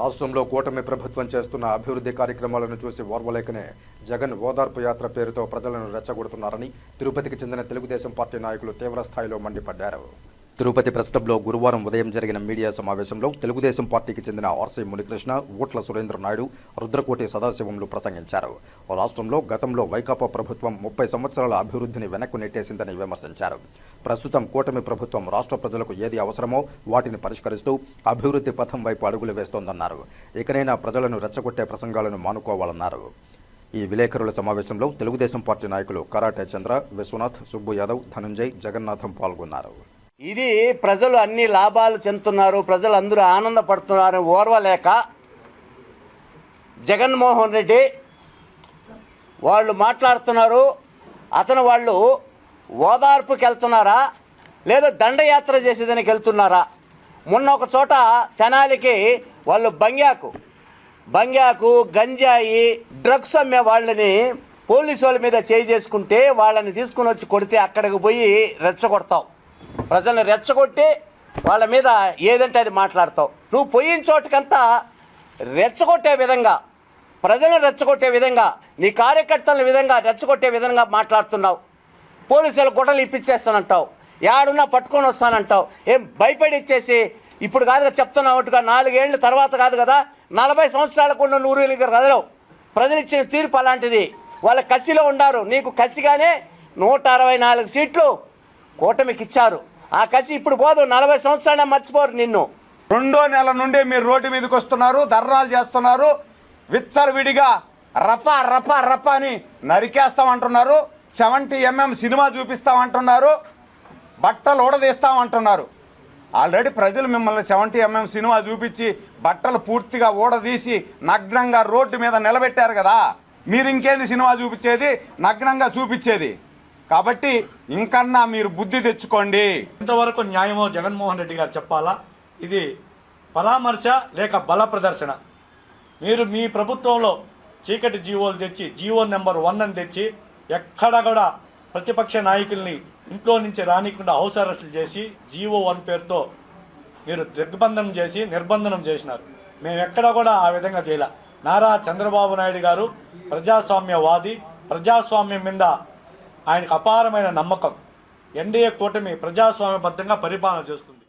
రాష్ట్రంలో కూటమి ప్రభుత్వం చేస్తున్న అభివృద్ధి కార్యక్రమాలను చూసి ఓర్వలేకనే జగన్ ఓదార్పు యాత్ర పేరుతో ప్రజలను రెచ్చగొడుతున్నారని తిరుపతికి చెందిన తెలుగుదేశం పార్టీ నాయకులు తీవ్రస్థాయిలో మండిపడ్డారు. తిరుపతి ప్రెస్ క్లబ్లో గురువారం ఉదయం జరిగిన మీడియా సమావేశంలో తెలుగుదేశం పార్టీకి చెందిన ఆర్సీ మునికృష్ణ ఓట్ల సురేంద్ర నాయుడు రుద్రకోటి సదాశివంలు ప్రసంగించారు. రాష్ట్రంలో గతంలో వైకాపా ప్రభుత్వం ముప్పై సంవత్సరాల అభివృద్ధిని వెనక్కు నెట్టేసిందని విమర్శించారు. ప్రస్తుతం కూటమి ప్రభుత్వం రాష్ట్ర ప్రజలకు ఏది అవసరమో వాటిని పరిష్కరిస్తూ అభివృద్ధి పథం వైపు అడుగులు వేస్తోందన్నారు. ఇకనైనా ప్రజలను రెచ్చగొట్టే ప్రసంగాలను మానుకోవాలన్నారు. ఈ విలేకరుల సమావేశంలో తెలుగుదేశం పార్టీ నాయకులు కరాటే చంద్ర విశ్వనాథ్ సుబ్బు యాదవ్ ధనంజయ్ జగన్నాథం పాల్గొన్నారు. ఇది ప్రజలు అన్ని లాభాలు చెందుతున్నారు ప్రజలు అందరూ ఆనందపడుతున్నారు ఓర్వలేక జగన్మోహన్ రెడ్డి వాళ్ళు మాట్లాడుతున్నారు. అతను వాళ్ళు ఓదార్పుకి వెళ్తున్నారా? లేదా దండయాత్ర చేసేదానికి వెళ్తున్నారా? మొన్న ఒక చోట తెనాలికి వాళ్ళు బంగ్యాకు బంగ్యాకు గంజాయి డ్రగ్స్ అమ్మే వాళ్ళని పోలీసు వాళ్ళ మీద చేయి చేసుకుంటే వాళ్ళని తీసుకుని వచ్చి కొడితే అక్కడికి పోయి రెచ్చగొడతావు ప్రజల్ని రెచ్చగొట్టి వాళ్ళ మీద ఏదంటే అది మాట్లాడతావు. నువ్వు పోయిన చోటుకంతా రెచ్చగొట్టే విధంగా ప్రజలను రెచ్చగొట్టే విధంగా నీ కార్యకర్తల విధంగా రెచ్చగొట్టే విధంగా మాట్లాడుతున్నావు. పోలీసులు గుడ్డలు ఇప్పించేస్తానంటావు. యాడున్నా పట్టుకొని వస్తానంటావు. ఏం భయపడి ఇచ్చేసి ఇప్పుడు కాదుగా చెప్తున్నావుగా నాలుగేళ్ళ తర్వాత కాదు కదా నలభై సంవత్సరాలకు ఉన్న నూరు రదలవు ప్రజలు ఇచ్చిన తీర్పు అలాంటిది. వాళ్ళ కసిలో ఉండారు. నీకు కసిగానే నూట అరవై నాలుగు సీట్లు కూటమికి ఇచ్చారు ఆ కసి ఇప్పుడు పోదు నలభై సంవత్సరాలే మర్చిపోరు నిన్ను. రెండో నెల నుండి మీరు రోడ్డు మీదకి వస్తున్నారు ధర్నాలు చేస్తున్నారు విచ్చరవిడిగా రఫా రఫా రఫా అని నరికేస్తామంటున్నారు సెవెంటీ ఎంఎం సినిమా చూపిస్తామంటున్నారు బట్టలు ఊడదీస్తామంటున్నారు. ఆల్రెడీ ప్రజలు మిమ్మల్ని సెవెంటీ ఎంఎం సినిమా చూపించి బట్టలు పూర్తిగా ఊడదీసి నగ్నంగా రోడ్డు మీద నిలబెట్టారు కదా మీరు ఇంకేది సినిమా చూపించేది? నగ్నంగా చూపించేది. కాబట్టి ఇంకన్నా మీరు బుద్ధి తెచ్చుకోండి. ఇంతవరకు న్యాయమో జగన్మోహన్ రెడ్డి గారు చెప్పాలా? ఇది పరామర్శ లేక బల ప్రదర్శన. మీరు మీ ప్రభుత్వంలో చీకటి జీవోలు తెచ్చి జీవో నెంబర్ వన్ అని తెచ్చి ఎక్కడ కూడా ప్రతిపక్ష నాయకుల్ని ఇంట్లో నుంచి రానికుండా హౌస్ అరెస్టులు చేసి జీవో వన్ పేరుతో మీరు దిగ్బంధనం చేసి నిర్బంధనం చేసినారు. మేము ఎక్కడ కూడా ఆ విధంగా చేయలే. నారా చంద్రబాబు నాయుడు గారు ప్రజాస్వామ్యవాది ప్రజాస్వామ్యం మీద ఆయనకు అపారమైన నమ్మకం. ఎన్డీఏ కూటమి ప్రజాస్వామ్యబద్ధంగా పరిపాలన చేస్తుంది.